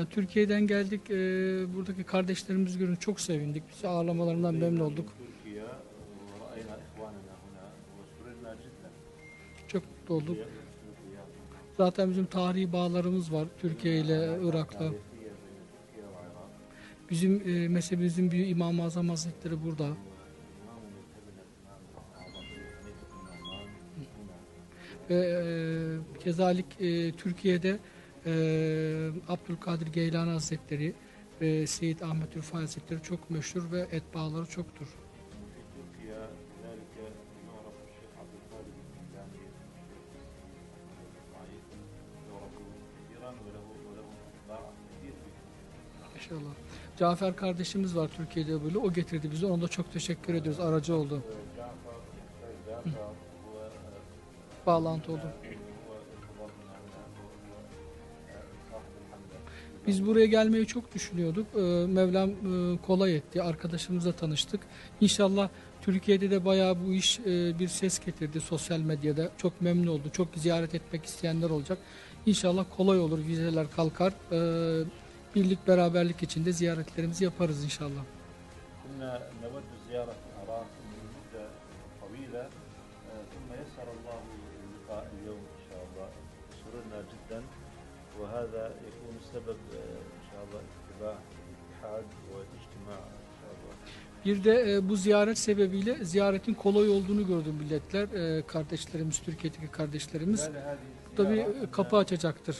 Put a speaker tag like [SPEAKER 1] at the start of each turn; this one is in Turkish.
[SPEAKER 1] Yani Türkiye'den geldik, e, buradaki kardeşlerimiz görün çok sevindik. Bizi ağırlamalarından memnun olduk. Çok mutlu olduk. Zaten bizim tarihi bağlarımız var Türkiye ile Irak'la. Bizim e, mezhebimizin büyük İmam-ı Azam Hazretleri burada. Ve e, kezalik e, Türkiye'de e, Abdülkadir Geylani Hazretleri ve Seyyid Ahmet Urfa Hazretleri çok meşhur ve etbaları çoktur. İnşallah. Cafer kardeşimiz var Türkiye'de böyle. O getirdi bizi. Onda çok teşekkür ediyoruz. Aracı oldu. Bağlantı oldu. Biz buraya gelmeyi çok düşünüyorduk. Ee, Mevlam e, kolay etti. Arkadaşımızla tanıştık. İnşallah Türkiye'de de bayağı bu iş e, bir ses getirdi sosyal medyada. Çok memnun oldu. Çok ziyaret etmek isteyenler olacak. İnşallah kolay olur. Vizeler kalkar. Ee, Birlik beraberlik içinde ziyaretlerimizi yaparız inşallah.
[SPEAKER 2] كنا نود زيارة وهذا يكون سبب آه، إن شاء الله اتباع الاتحاد والاجتماع إن شاء الله
[SPEAKER 1] Bir de e, bu ziyaret sebebiyle ziyaretin kolay olduğunu gördüm milletler. E, kardeşlerimiz, Türkiye'deki kardeşlerimiz.
[SPEAKER 2] هذه
[SPEAKER 1] Bu da bir
[SPEAKER 2] زيارة
[SPEAKER 1] e, kapı açacaktır.